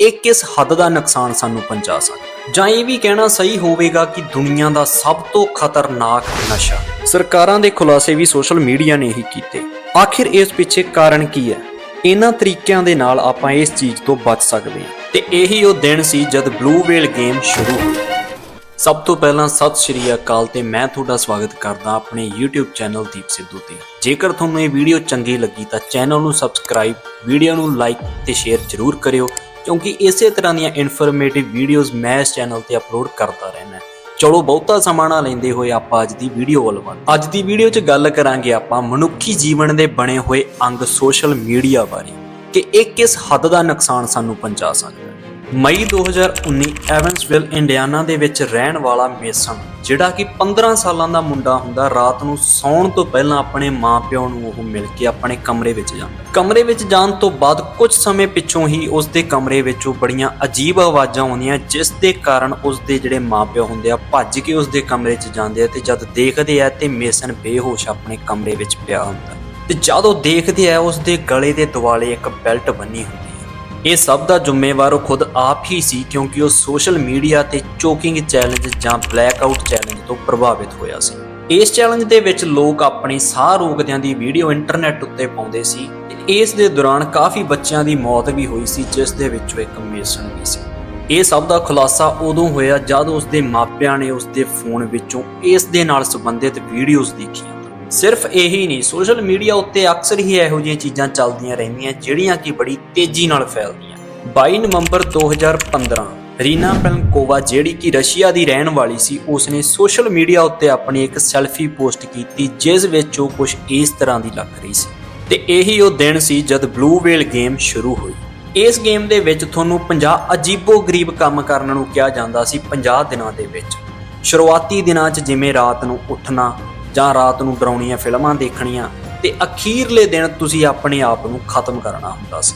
ਇਹ ਕਿਸ ਹੱਦ ਦਾ ਨੁਕਸਾਨ ਸਾਨੂੰ ਪਹੁੰਚਾ ਸਕਦਾ ਜਾਂ ਇਹ ਵੀ ਕਹਿਣਾ ਸਹੀ ਹੋਵੇਗਾ ਕਿ ਦੁਨੀਆ ਦਾ ਸਭ ਤੋਂ ਖਤਰਨਾਕ ਨਸ਼ਾ। ਸਰਕਾਰਾਂ ਦੇ ਖੁਲਾਸੇ ਵੀ ਸੋਸ਼ਲ ਮੀਡੀਆ ਨੇ ਹੀ ਕੀਤੇ। ਆਖਿਰ ਇਸ ਪਿੱਛੇ ਕਾਰਨ ਕੀ ਹੈ? ਇਹਨਾਂ ਤਰੀਕਿਆਂ ਦੇ ਨਾਲ ਆਪਾਂ ਇਸ ਚੀਜ਼ ਤੋਂ ਬਚ ਸਕਦੇ ਹਾਂ। ਤੇ ਇਹੀ ਉਹ ਦਿਨ ਸੀ ਜਦ ਬਲੂ ਵੇਲ ਗੇਮ ਸ਼ੁਰੂ ਹੋਈ। ਸਭ ਤੋਂ ਪਹਿਲਾਂ ਸਤਿ ਸ਼੍ਰੀ ਅਕਾਲ ਤੇ ਮੈਂ ਤੁਹਾਡਾ ਸਵਾਗਤ ਕਰਦਾ ਆਪਣੇ YouTube ਚੈਨਲ ਦੀਪ ਸਿੱਧੂ ਤੇ। ਜੇਕਰ ਤੁਹਾਨੂੰ ਇਹ ਵੀਡੀਓ ਚੰਗੀ ਲੱਗੀ ਤਾਂ ਚੈਨਲ ਨੂੰ ਸਬਸਕ੍ਰਾਈਬ ਵੀਡੀਓ ਨੂੰ ਲਾਈਕ ਤੇ ਸ਼ੇਅਰ ਜ਼ਰੂਰ ਕਰਿਓ। ਕਿਉਂਕਿ ਇਸੇ ਤਰ੍ਹਾਂ ਦੀਆਂ ਇਨਫੋਰਮੇਟਿਵ ਵੀਡੀਓਜ਼ ਮੈਂ ਇਸ ਚੈਨਲ ਤੇ ਅਪਲੋਡ ਕਰਦਾ ਰਹਿਣਾ ਚਲੋ, ਬਹੁਤਾ ਸਮਾਂ ਨਾ ਲੈਂਦੇ ਹੋਏ ਆਪਾਂ ਅੱਜ ਦੀ ਵੀਡੀਓ ਵੱਲ ਵੱਧ। ਅੱਜ ਦੀ ਵੀਡੀਓ 'ਚ ਗੱਲ ਕਰਾਂਗੇ ਆਪਾਂ ਮਨੁੱਖੀ ਜੀਵਨ ਦੇ ਬਣੇ ਹੋਏ ਅੰਗ ਸੋਸ਼ਲ ਮੀਡੀਆ ਬਾਰੇ ਕਿ ਇਹ ਕਿਸ ਹੱਦ ਦਾ ਨੁਕਸਾਨ ਸਾਨੂੰ ਪਹੁੰਚਾ ਸਕਦਾ ਹੈ। ਮਈ 2019 ਐਵਨਸਵਿਲ ਇੰਡੀਆਨਾ ਦੇ ਵਿੱਚ ਰਹਿਣ ਵਾਲਾ ਮੇਸਨ, ਜਿਹੜਾ ਕਿ 15 ਸਾਲਾਂ ਦਾ ਮੁੰਡਾ ਹੁੰਦਾ, ਰਾਤ ਨੂੰ ਸੌਣ ਤੋਂ ਪਹਿਲਾਂ ਆਪਣੇ ਮਾਪਿਆਂ ਨੂੰ ਉਹ ਮਿਲ ਕੇ ਆਪਣੇ ਕਮਰੇ ਵਿੱਚ ਜਾਂਦਾ। ਕਮਰੇ ਵਿੱਚ ਜਾਣ ਤੋਂ ਬਾਅਦ ਕੁਝ ਸਮੇਂ ਪਿੱਛੋਂ ਹੀ ਉਸ ਦੇ ਕਮਰੇ ਵਿੱਚੋਂ ਬੜੀਆਂ ਅਜੀਬ ਆਵਾਜ਼ਾਂ ਆਉਂਦੀਆਂ, ਜਿਸ ਦੇ ਕਾਰਨ ਉਸ ਦੇ ਜਿਹੜੇ ਮਾਪਿਓ ਹੁੰਦੇ ਆ, ਭੱਜ ਕੇ ਉਸ ਦੇ ਕਮਰੇ 'ਚ ਜਾਂਦੇ ਆ ਤੇ ਜਦ ਦੇਖਦੇ ਆ ਤੇ ਮੇਸਨ ਬੇਹੋਸ਼ ਆਪਣੇ ਕਮਰੇ ਵਿੱਚ ਪਿਆ ਹੁੰਦਾ। ਤੇ ਜਦ ਉਹ ਦੇਖਦੇ ਆ ਉਸ ਦੇ ਗਲੇ ਦੇ ਦੁਆਲੇ ਇੱਕ ਬੈਲਟ ਬੰਨੀ ਹੁੰਦੀ ਇਹ ਸਭ ਦਾ ਜ਼ਿੰਮੇਵਾਰ ਉਹ ਖੁਦ ਆਪ ਹੀ ਸੀ ਕਿਉਂਕਿ ਉਹ ਸੋਸ਼ਲ ਮੀਡੀਆ ਤੇ ਚੋਕਿੰਗ ਚੈਲੰਜ ਜਾਂ ਬਲੈਕ ਆਊਟ ਚੈਲੰਜ ਤੋਂ ਪ੍ਰਭਾਵਿਤ ਹੋਇਆ ਸੀ। ਇਸ ਚੈਲੰਜ ਦੇ ਵਿੱਚ ਲੋਕ ਆਪਣੀ ਸਾਹ ਰੋਕਦਿਆਂ ਦੀ ਵੀਡੀਓ ਇੰਟਰਨੈਟ ਉੱਤੇ ਪਾਉਂਦੇ ਸੀ। ਇਸ ਦੇ ਦੌਰਾਨ ਕਾਫੀ ਬੱਚਿਆਂ ਦੀ ਮੌਤ ਵੀ ਹੋਈ ਸੀ, ਜਿਸ ਦੇ ਵਿੱਚੋਂ ਇੱਕ ਮੇਸਨ ਵੀ ਸੀ। ਇਹ ਸਭ ਦਾ ਖੁਲਾਸਾ ਉਦੋਂ ਹੋਇਆ ਜਦ ਉਸ ਦੇ ਮਾਪਿਆਂ ਨੇ ਉਸ ਦੇ ਫੋਨ ਵਿੱਚੋਂ ਇਸ ਦੇ ਨਾਲ ਸੰਬੰਧਿਤ ਵੀਡੀਓਜ਼ ਦੇਖੀਆਂ। ਸਿਰਫ ਇਹੀ ਨਹੀਂ, ਸੋਸ਼ਲ ਮੀਡੀਆ ਉੱਤੇ ਅਕਸਰ ਹੀ ਇਹੋ ਜਿਹੀਆਂ ਚੀਜ਼ਾਂ ਚੱਲਦੀਆਂ ਰਹਿੰਦੀਆਂ, ਜਿਹੜੀਆਂ ਕਿ ਬੜੀ ਤੇਜ਼ੀ ਨਾਲ ਫੈਲਦੀਆਂ। 22 ਨਵੰਬਰ 2015 ਰੀਨਾ ਪੈਲਕੋਵਾ ਜਿਹੜੀ ਕਿ ਰਸ਼ੀਆ ਦੀ ਰਹਿਣ ਵਾਲੀ ਸੀ, ਉਸਨੇ ਸੋਸ਼ਲ ਮੀਡੀਆ ਉੱਤੇ ਆਪਣੀ ਇੱਕ ਸੈਲਫੀ ਪੋਸਟ ਕੀਤੀ, ਜਿਸ ਵਿੱਚ ਉਹ ਕੁਝ ਇਸ ਤਰ੍ਹਾਂ ਦੀ ਲੱਗ ਰਹੀ ਸੀ। ਤੇ ਇਹੀ ਉਹ ਦਿਨ ਸੀ ਜਦ ਬਲੂ ਵੇਲ ਗੇਮ ਸ਼ੁਰੂ ਹੋਈ। ਇਸ ਗੇਮ ਦੇ ਵਿੱਚ ਤੁਹਾਨੂੰ 50 ਅਜੀਬੋ-ਗਰੀਬ ਕੰਮ ਕਰਨ ਨੂੰ ਕਿਹਾ ਜਾਂਦਾ ਸੀ 50 ਦਿਨਾਂ ਦੇ ਵਿੱਚ। ਸ਼ੁਰੂਆਤੀ ਦਿਨਾਂ 'ਚ ਜਿਵੇਂ ਰਾਤ ਨੂੰ ਉੱਠਣਾ ਜਾਂ ਰਾਤ ਨੂੰ ਡਰਾਉਣੀਆਂ ਫਿਲਮਾਂ ਦੇਖਣੀਆਂ ਤੇ ਅਖੀਰਲੇ ਦਿਨ ਤੁਸੀਂ ਆਪਣੇ ਆਪ ਨੂੰ ਖਤਮ ਕਰਨਾ ਹੁੰਦਾ ਸੀ।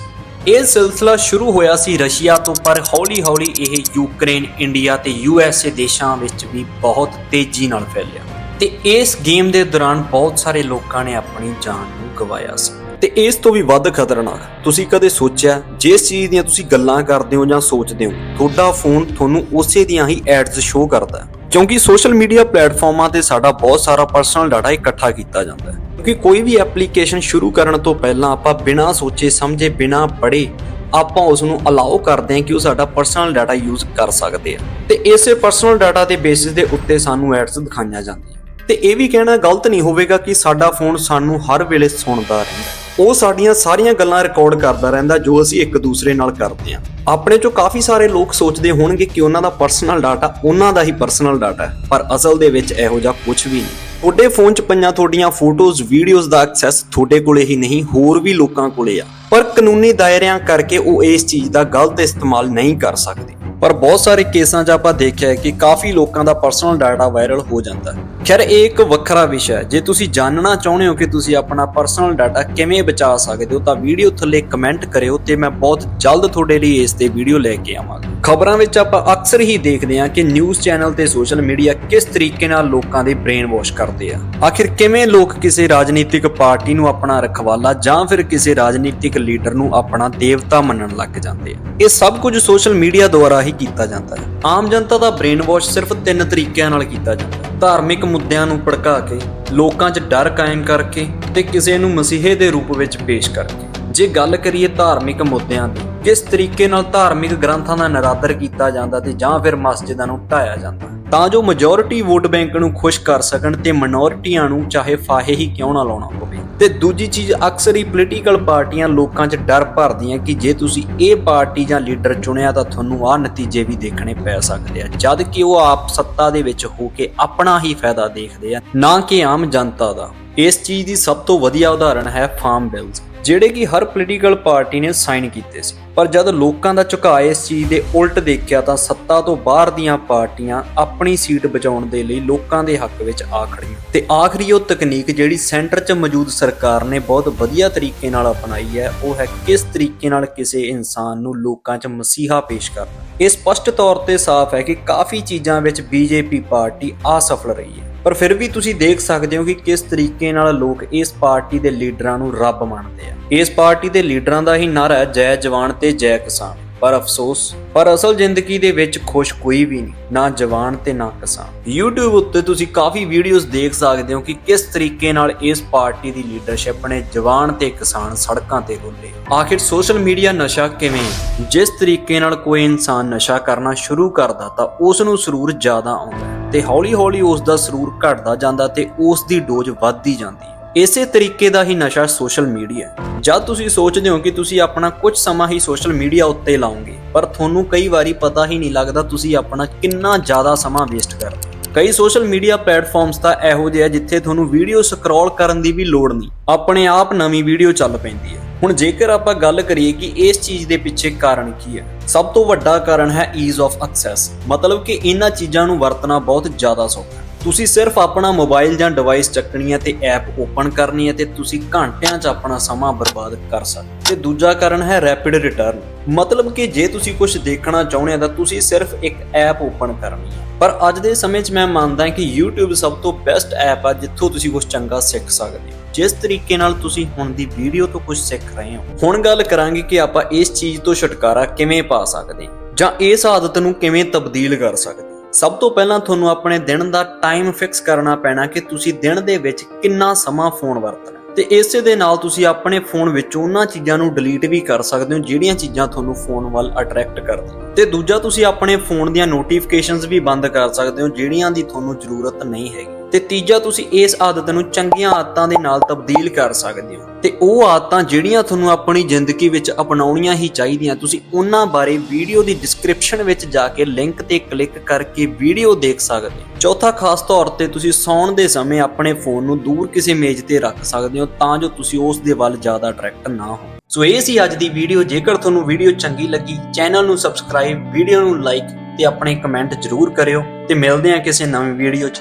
ਇਹ ਸਿਲਸਿਲਾ ਸ਼ੁਰੂ ਹੋਇਆ ਸੀ ਰਸ਼ੀਆ ਤੋਂ, ਪਰ ਹੌਲੀ-ਹੌਲੀ ਇਹ ਯੂਕਰੇਨ, ਇੰਡੀਆ ਤੇ ਯੂਐਸਏ ਦੇਸ਼ਾਂ ਵਿੱਚ ਵੀ ਬਹੁਤ ਤੇਜ਼ੀ ਨਾਲ ਫੈਲਿਆ। ਤੇ ਇਸ ਗੇਮ ਦੇ ਦੌਰਾਨ ਬਹੁਤ ਸਾਰੇ ਲੋਕਾਂ ਨੇ ਆਪਣੀ ਜਾਨ ਨੂੰ ਗਵਾਇਆ ਸੀ। ਤੇ ਇਸ ਤੋਂ ਵੀ ਵੱਧ ਖਤਰਨਾਕ, ਤੁਸੀਂ ਕਦੇ ਸੋਚਿਆ, ਜਿਸ ਚੀਜ਼ ਦੀਆਂ ਤੁਸੀਂ ਗੱਲਾਂ ਕਰਦੇ ਹੋ ਜਾਂ ਸੋਚਦੇ ਹੋ, ਤੁਹਾਡਾ ਫੋਨ ਤੁਹਾਨੂੰ ਉਸੇ ਦੀਆਂ ਹੀ ਐਡਸ ਸ਼ੋਅ ਕਰਦਾ ਹੈ। ਕਿਉਂਕਿ ਸੋਸ਼ਲ ਮੀਡੀਆ ਪਲੇਟਫਾਰਮਾਂ ਤੇ ਸਾਡਾ ਬਹੁਤ ਸਾਰਾ ਪਰਸਨਲ ਡਾਟਾ ਇਕੱਠਾ ਕੀਤਾ ਜਾਂਦਾ ਹੈ। ਕਿਉਂਕਿ ਕੋਈ ਵੀ ਐਪਲੀਕੇਸ਼ਨ ਸ਼ੁਰੂ ਕਰਨ ਤੋਂ ਪਹਿਲਾਂ ਆਪਾਂ ਬਿਨਾਂ ਸੋਚੇ, ਸਮਝੇ, ਬਿਨਾਂ ਪੜ੍ਹੇ ਆਪਾਂ ਉਸ ਨੂੰ ਅਲਾਉ ਕਰਦੇ ਹਾਂ ਕਿ ਉਹ ਸਾਡਾ ਪਰਸਨਲ ਡਾਟਾ ਯੂਜ਼ ਕਰ ਸਕਦੇ ਆ। ਤੇ ਇਸੇ ਪਰਸਨਲ ਡਾਟਾ ਦੇ ਬੇਸਿਸ ਦੇ ਉੱਤੇ ਸਾਨੂੰ ਐਡਸ ਦਿਖਾਈਆਂ ਜਾਂਦੀਆਂ। ਤੇ ਇਹ ਵੀ ਕਹਿਣਾ ਗਲਤ ਨਹੀਂ ਹੋਵੇਗਾ ਕਿ ਸਾਡਾ ਫੋਨ ਸਾਨੂੰ ਹਰ ਵੇਲੇ ਸੁਣਦਾ ਰਹਿੰਦਾ ਉਹ ਸਾਡੀਆਂ ਸਾਰੀਆਂ ਗੱਲਾਂ ਰਿਕਾਰਡ ਕਰਦਾ ਰਹਿੰਦਾ ਜੋ ਅਸੀਂ ਇੱਕ ਦੂਸਰੇ ਨਾਲ ਕਰਦੇ ਹਾਂ। ਆਪਣੇ ਚੋਂ ਕਾਫੀ ਸਾਰੇ ਲੋਕ ਸੋਚਦੇ ਹੋਣਗੇ ਕਿ ਉਹਨਾਂ ਦਾ ਪਰਸਨਲ ਡਾਟਾ ਉਹਨਾਂ ਦਾ ਹੀ ਪਰਸਨਲ ਡਾਟਾ ਹੈ, ਪਰ ਅਸਲ ਦੇ ਵਿੱਚ ਇਹੋ ਜਿਹਾ ਕੁਝ ਵੀ ਨਹੀਂ। ਤੁਹਾਡੇ ਫੋਨ 'ਚ ਪਈਆਂ ਤੁਹਾਡੀਆਂ ਫੋਟੋਜ਼ ਵੀਡੀਓਜ਼ ਦਾ ਐਕਸੈਸ ਤੁਹਾਡੇ ਕੋਲੇ ਹੀ ਨਹੀਂ, ਹੋਰ ਵੀ ਲੋਕਾਂ ਕੋਲੇ ਆ। ਪਰ ਕਾਨੂੰਨੀ ਦਾਇਰਿਆਂ ਕਰਕੇ ਉਹ ਇਸ ਚੀਜ਼ ਦਾ ਗਲਤ ਇਸਤੇਮਾਲ ਨਹੀਂ ਕਰ ਸਕਦੇ। ਪਰ ਬਹੁਤ ਸਾਰੇ ਕੇਸਾਂ 'ਚ ਆਪਾਂ ਦੇਖਿਆ ਹੈ ਕਿ ਕਾਫੀ ਲੋਕਾਂ ਦਾ ਪਰਸਨਲ ਡਾਟਾ ਵਾਇਰਲ ਹੋ ਜਾਂਦਾ ਹੈ। ਖੈਰ, ਇਹ ਇੱਕ ਵੱਖਰਾ ਵਿਸ਼ਾ ਹੈ। ਜੇ ਤੁਸੀਂ ਜਾਣਨਾ ਚਾਹੁੰਦੇ ਹੋ ਕਿ ਤੁਸੀਂ ਆਪਣਾ ਪਰਸਨਲ ਡਾਟਾ ਕਿਵੇਂ ਬਚਾ ਸਕਦੇ ਹੋ, ਤਾਂ ਵੀਡੀਓ ਥੱਲੇ ਕਮੈਂਟ ਕਰਿਓ ਤੇ ਮੈਂ ਬਹੁਤ ਜਲਦ ਤੁਹਾਡੇ ਲਈ ਇਸ ਤੇ ਵੀਡੀਓ ਲੈ ਕੇ ਆਵਾਂਗਾ। ਖਬਰਾਂ ਵਿੱਚ ਆਪਾਂ ਅਕਸਰ ਹੀ ਦੇਖਦੇ ਹਾਂ ਕਿ ਨਿਊਜ਼ ਚੈਨਲ ਤੇ ਸੋਸ਼ਲ ਮੀਡੀਆ ਕਿਸ ਤਰੀਕੇ ਨਾਲ ਲੋਕਾਂ ਦੇ ਬ੍ਰੇਨ ਵਾਸ਼ ਕਰਦੇ ਆ। ਆਖਿਰ ਕਿਵੇਂ ਲੋਕ ਕਿਸੇ ਰਾਜਨੀਤਿਕ ਪਾਰਟੀ ਨੂੰ ਆਪਣਾ ਰਖਵਾਲਾ ਜਾਂ ਫਿਰ ਕਿਸੇ ਰਾਜਨੀਤਿਕ ਲੀਡਰ ਨੂੰ ਆਪਣਾ ਦੇਵਤਾ ਮੰਨਣ ਲੱਗ ਜਾਂਦੇ ਆ? ਇਹ ਸਭ ਕੁਝ ਸੋਸ਼ਲ ਮੀਡੀਆ ਦੁਆਰਾ ਹੀ ਕੀਤਾ ਜਾਂਦਾ ਹੈ। ਆਮ ਜਨਤਾ ਦਾ ਬ੍ਰੇਨ ਵਾਸ਼ ਸਿਰਫ ਤਿੰਨ ਤਰੀਕਿਆਂ ਨਾਲ ਕੀਤਾ ਜਾਂਦਾ ਹੈ। ਧਾਰਮਿਕ ਮੁੱਦਿਆਂ ਨੂੰ ਭੜਕਾ ਕੇ, ਲੋਕਾਂ 'ਚ ਡਰ ਕਾਇਮ ਕਰਕੇ ਤੇ ਕਿਸੇ ਨੂੰ ਮਸੀਹੇ ਦੇ ਰੂਪ ਵਿੱਚ ਪੇਸ਼ ਕਰਕੇ। ਜੇ ਗੱਲ ਕਰੀਏ ਧਾਰਮਿਕ ਮੁੱਦਿਆਂ ਦੀ ਕਿਸ ਤਰੀਕੇ ਨਾਲ ਧਾਰਮਿਕ ਗ੍ਰੰਥਾਂ ਦਾ ਨਿਰਾਦਰ ਕੀਤਾ ਜਾਂਦਾ ਤੇ ਜਾਂ ਫਿਰ ਮਸਜਿਦਾਂ ਨੂੰ ਢਾਇਆ ਜਾਂਦਾ? ਤਾਂ ਜੋ ਮੈਜੋਰਿਟੀ ਵੋਟ ਬੈਂਕ ਨੂੰ ਖੁਸ਼ ਕਰ ਸਕਣ ਤੇ ਮਿਨੋਰਿਟੀਆਂ ਨੂੰ ਚਾਹੇ ਫਾਹੇ ਹੀ ਕਿਉਂ ਨਾ ਲਾਉਣਾ ਪਵੇ। ਤੇ ਦੂਜੀ ਚੀਜ਼, ਅਕਸਰ ਹੀ ਪੋਲੀਟੀਕਲ ਪਾਰਟੀਆਂ ਲੋਕਾਂ 'ਚ ਡਰ ਭਰਦੀਆਂ ਕਿ ਜੇ ਤੁਸੀਂ ਇਹ ਪਾਰਟੀ ਜਾਂ ਲੀਡਰ ਚੁਣਿਆ ਤਾਂ ਤੁਹਾਨੂੰ ਆਹ ਨਤੀਜੇ ਵੀ ਦੇਖਣੇ ਪੈ ਸਕਦੇ ਆ। ਜਦ ਕਿ ਉਹ ਆਪ ਸੱਤਾ ਦੇ ਵਿੱਚ ਹੋ ਕੇ ਆਪਣਾ ਹੀ ਫਾਇਦਾ ਦੇਖਦੇ ਆ, ਨਾ ਕਿ ਆਮ ਜਨਤਾ ਦਾ। ਇਸ ਚੀਜ਼ ਦੀ ਸਭ ਤੋਂ ਵਧੀਆ ਉਦਾਹਰਣ ਹੈ ਫਾਰਮ ਬਿਲਸ। ਜਿਹੜੇ ਕਿ ਹਰ ਪੋਲੀਟੀਕਲ ਪਾਰਟੀ ਨੇ ਸਾਈਨ ਕੀਤੇ ਸੀ। ਪਰ ਜਦ ਲੋਕਾਂ ਦਾ ਝੁਕਾਅ ਇਸ ਚੀਜ਼ ਦੇ ਉਲਟ ਦੇਖਿਆ ਤਾਂ ਸੱਤਾ ਤੋਂ ਬਾਹਰ ਦੀਆਂ ਪਾਰਟੀਆਂ ਆਪਣੀ ਸੀਟ ਬਚਾਉਣ ਦੇ ਲਈ ਲੋਕਾਂ ਦੇ ਹੱਕ ਵਿੱਚ ਆ ਖੜੀਆਂ। ਤੇ ਆਖਰੀ ਉਹ ਤਕਨੀਕ ਜਿਹੜੀ ਸੈਂਟਰ 'ਚ ਮੌਜੂਦ ਸਰਕਾਰ ਨੇ ਬਹੁਤ ਵਧੀਆ ਤਰੀਕੇ ਨਾਲ ਅਪਣਾਈ ਹੈ, ਉਹ ਹੈ ਕਿਸ ਤਰੀਕੇ ਨਾਲ ਕਿਸੇ ਇਨਸਾਨ ਨੂੰ ਲੋਕਾਂ 'ਚ ਮਸੀਹਾ ਪੇਸ਼ ਕਰਨਾ। ਇਹ ਸਪਸ਼ਟ ਤੌਰ ਤੇ ਸਾਫ਼ ਹੈ ਕਿ ਕਾਫੀ ਚੀਜ਼ਾਂ ਵਿੱਚ ਬੀਜੇਪੀ ਪਾਰਟੀ ਅਸਫਲ ਰਹੀ ਹੈ। ਪਰ ਫਿਰ ਵੀ ਤੁਸੀਂ ਦੇਖ ਸਕਦੇ ਹੋ ਕਿ ਕਿਸ ਤਰੀਕੇ ਨਾਲ ਲੋਕ ਇਸ ਪਾਰਟੀ ਦੇ ਲੀਡਰਾਂ ਨੂੰ ਰੱਬ ਮੰਨਦੇ ਆ। ਇਸ ਪਾਰਟੀ ਦੇ ਲੀਡਰਾਂ ਦਾ ਹੀ ਨਾਰਾ ਹੈ ਜੈ ਜਵਾਨ ਤੇ ਜੈ ਕਿਸਾਨ। ਪਰ ਅਫਸੋਸ, ਪਰ ਅਸਲ ਜ਼ਿੰਦਗੀ ਦੇ ਵਿੱਚ ਖੁਸ਼ ਕੋਈ ਵੀ ਨਹੀਂ, ਨਾ ਜਵਾਨ ਤੇ ਨਾ ਕਿਸਾਨ। YouTube ਉੱਤੇ ਤੁਸੀਂ ਕਾਫੀ ਵੀਡੀਓਜ਼ ਦੇਖ ਸਕਦੇ ਹੋ ਕਿ ਕਿਸ ਤਰੀਕੇ ਨਾਲ ਇਸ ਪਾਰਟੀ ਦੀ ਲੀਡਰਸ਼ਿਪ ਨੇ ਜਵਾਨ ਤੇ ਕਿਸਾਨ ਸੜਕਾਂ ਤੇ ਰੋਲੇ। ਆਖਿਰ ਸੋਸ਼ਲ ਮੀਡੀਆ ਨਸ਼ਾ ਕਿਵੇਂ ਹੈ? ਜਿਸ ਤਰੀਕੇ ਨਾਲ ਕੋਈ ਇਨਸਾਨ ਨਸ਼ਾ ਕਰਨਾ ਸ਼ੁਰੂ ਕਰਦਾ ਤਾਂ ਉਸ ਨੂੰ ਸਰੂਰ ਜ਼ਿਆਦਾ ਆਉਂਦਾ ਤੇ ਹੌਲੀ-ਹੌਲੀ ਉਸ ਦਾ ਸਰੂਰ ਘਟਦਾ ਜਾਂਦਾ ਤੇ ਉਸ ਦੀ ਡੋਜ਼ ਵੱਧਦੀ ਜਾਂਦੀ ਇਸੇ ਤਰੀਕੇ ਦਾ ਹੀ ਨਸ਼ਾ ਸੋਸ਼ਲ ਮੀਡੀਆ ਹੈ। ਜਦ ਤੁਸੀਂ ਸੋਚਦੇ ਹੋ ਕਿ ਤੁਸੀਂ ਆਪਣਾ ਕੁਝ ਸਮਾਂ ਹੀ ਸੋਸ਼ਲ ਮੀਡੀਆ ਉੱਤੇ ਲਾਓਗੇ, ਪਰ ਤੁਹਾਨੂੰ ਕਈ ਵਾਰੀ ਪਤਾ ਹੀ ਨਹੀਂ ਲੱਗਦਾ ਤੁਸੀਂ ਆਪਣਾ ਕਿੰਨਾ ਜ਼ਿਆਦਾ ਸਮਾਂ ਵੇਸਟ ਕਰਦੇ ਕਈ ਸੋਸ਼ਲ ਮੀਡੀਆ ਪਲੇਟਫਾਰਮਸ ਤਾਂ ਇਹੋ ਜਿਹੇ ਆ ਜਿੱਥੇ ਤੁਹਾਨੂੰ ਵੀਡੀਓ ਸਕਰੋਲ ਕਰਨ ਦੀ ਵੀ ਲੋੜ ਨਹੀਂ। ਆਪਣੇ ਆਪ ਨਵੀਂ ਵੀਡੀਓ ਚੱਲ ਪੈਂਦੀ ਹੈ। ਹੁਣ ਜੇਕਰ ਆਪਾਂ ਗੱਲ ਕਰੀਏ ਕਿ ਇਸ ਚੀਜ਼ ਦੇ ਪਿੱਛੇ ਕਾਰਨ ਕੀ ਹੈ, ਸਭ ਤੋਂ ਵੱਡਾ ਕਾਰਨ ਹੈ ਈਜ਼ ਆਫ ਐਕਸੈਸ ਮਤਲਬ ਕਿ ਇਹਨਾਂ ਚੀਜ਼ਾਂ ਨੂੰ ਵਰਤਣਾ ਬਹੁਤ ਜ਼ਿਆਦਾ ਸੌਖਾ ਹੈ। ਤੁਸੀਂ ਸਿਰਫ ਆਪਣਾ ਮੋਬਾਈਲ ਜਾਂ ਡਿਵਾਈਸ ਚੱਕਣੀ ਹੈ ਤੇ ਐਪ ਓਪਨ ਕਰਨੀ ਹੈ ਤੇ ਤੁਸੀਂ ਘੰਟਿਆਂ 'ਚ ਆਪਣਾ ਸਮਾਂ ਬਰਬਾਦ ਕਰ ਸਕਦੇ ਤੇ ਦੂਜਾ ਕਾਰਨ ਹੈ ਰੈਪਿਡ ਰਿਟਰਨ ਮਤਲਬ ਕਿ ਜੇ ਤੁਸੀਂ ਕੁਝ ਦੇਖਣਾ ਚਾਹੁੰਦੇ ਹੋ ਤਾਂ ਤੁਸੀਂ ਸਿਰਫ ਇੱਕ ਐਪ ਓਪਨ ਕਰਨੀ ਹੈ। ਪਰ ਅੱਜ ਦੇ ਸਮੇਂ 'ਚ ਮੈਂ ਮੰਨਦਾ ਕਿ YouTube ਸਭ ਤੋਂ ਬੈਸਟ ਐਪ ਆ ਜਿੱਥੋਂ ਤੁਸੀਂ ਕੁਝ ਚੰਗਾ ਸਿੱਖ ਸਕਦੇ ਹੋ। ਜਿਸ ਤਰੀਕੇ ਨਾਲ ਤੁਸੀਂ ਹੁਣ ਦੀ ਵੀਡੀਓ ਤੋਂ ਕੁਝ ਸਿੱਖ ਰਹੇ ਹੋ। ਹੁਣ ਗੱਲ ਕਰਾਂਗੇ ਕਿ ਆਪਾਂ ਇਸ ਚੀਜ਼ ਤੋਂ ਛੁਟਕਾਰਾ ਕਿਵੇਂ ਪਾ ਸਕਦੇ ਹਾਂ ਜਾਂ ਇਸ ਆਦਤ ਨੂੰ ਕਿਵੇਂ ਤਬਦੀਲ ਕਰ ਸਕਦੇ ਸਭ ਤੋਂ ਪਹਿਲਾਂ ਤੁਹਾਨੂੰ ਆਪਣੇ ਦਿਨ ਦਾ ਟਾਈਮ ਫਿਕਸ ਕਰਨਾ ਪੈਣਾ ਕਿ ਤੁਸੀਂ ਦਿਨ ਦੇ ਵਿੱਚ ਕਿੰਨਾ ਸਮਾਂ ਫੋਨ ਵਰਤਣਾ ਤੇ ਇਸੇ ਦੇ ਨਾਲ ਤੁਸੀਂ ਆਪਣੇ ਫੋਨ ਵਿੱਚ ਉਹਨਾਂ ਚੀਜ਼ਾਂ ਨੂੰ ਡਿਲੀਟ ਵੀ ਕਰ ਸਕਦੇ ਹੋ ਜਿਹੜੀਆਂ ਚੀਜ਼ਾਂ ਤੁਹਾਨੂੰ ਫੋਨ ਵੱਲ ਅਟਰੈਕਟ ਕਰਦੀਆਂ ਤੇ ਦੂਜਾ ਤੁਸੀਂ ਆਪਣੇ ਫੋਨ ਦੀਆਂ ਨੋਟੀਫਿਕੇਸ਼ਨਸ ਵੀ ਬੰਦ ਕਰ ਸਕਦੇ ਹੋ ਜਿਹੜੀਆਂ ਦੀ ਤੁਹਾਨੂੰ ਜ਼ਰੂਰਤ ਨਹੀਂ ਹੈਗੀ। ਤੇ ਤੀਜਾ ਤੁਸੀਂ ਇਸ ਆਦਤ ਨੂੰ ਚੰਗੀਆਂ ਆਦਤਾਂ ਦੇ ਨਾਲ ਤਬਦੀਲ ਕਰ ਸਕਦੇ ਹੋ। ਤੇ ਉਹ ਆਦਤਾਂ ਜਿਹੜੀਆਂ ਤੁਹਾਨੂੰ ਆਪਣੀ ਜ਼ਿੰਦਗੀ ਵਿੱਚ ਅਪਣਾਉਣੀਆਂ ਹੀ ਚਾਹੀਦੀਆਂ, ਤੁਸੀਂ ਉਹਨਾਂ ਬਾਰੇ ਵੀਡੀਓ ਦੀ ਡਿਸਕ੍ਰਿਪਸ਼ਨ ਵਿੱਚ ਜਾ ਕੇ ਲਿੰਕ ਤੇ ਕਲਿੱਕ ਕਰਕੇ ਵੀਡੀਓ ਦੇਖ ਸਕਦੇ ਹੋ। ਚੌਥਾ ਖਾਸ ਤੌਰ ਤੇ ਤੁਸੀਂ ਸੌਣ ਦੇ ਸਮੇਂ ਆਪਣੇ ਫੋਨ ਨੂੰ ਦੂਰ ਕਿਸੇ ਮੇਜ਼ ਤੇ ਰੱਖ ਸਕਦੇ ਹੋ ਤਾਂ ਜੋ ਤੁਸੀਂ ਉਸ ਦੇ ਵੱਲ ਜ਼ਿਆਦਾ ਅਟਰੈਕਟ ਨਾ ਹੋ। ਸੋ ਇਹ ਸੀ ਅੱਜ ਦੀ ਵੀਡੀਓ। ਜੇਕਰ ਤੁਹਾਨੂੰ ਵੀਡੀਓ ਚੰਗੀ ਲੱਗੀ ਚੈਨਲ ਨੂੰ ਸਬਸਕ੍ਰਾਈਬ ਵੀਡੀਓ ਨੂੰ ਲਾਈਕ ਤੇ ਆਪਣੇ ਕਮੈਂਟ ਜ਼ਰੂਰ ਕਰਿਓ। ਤੇ ਮਿਲਦੇ ਹਾਂ ਕਿਸੇ ਨਵੀਂ ਵੀਡੀਓ 'ਚ।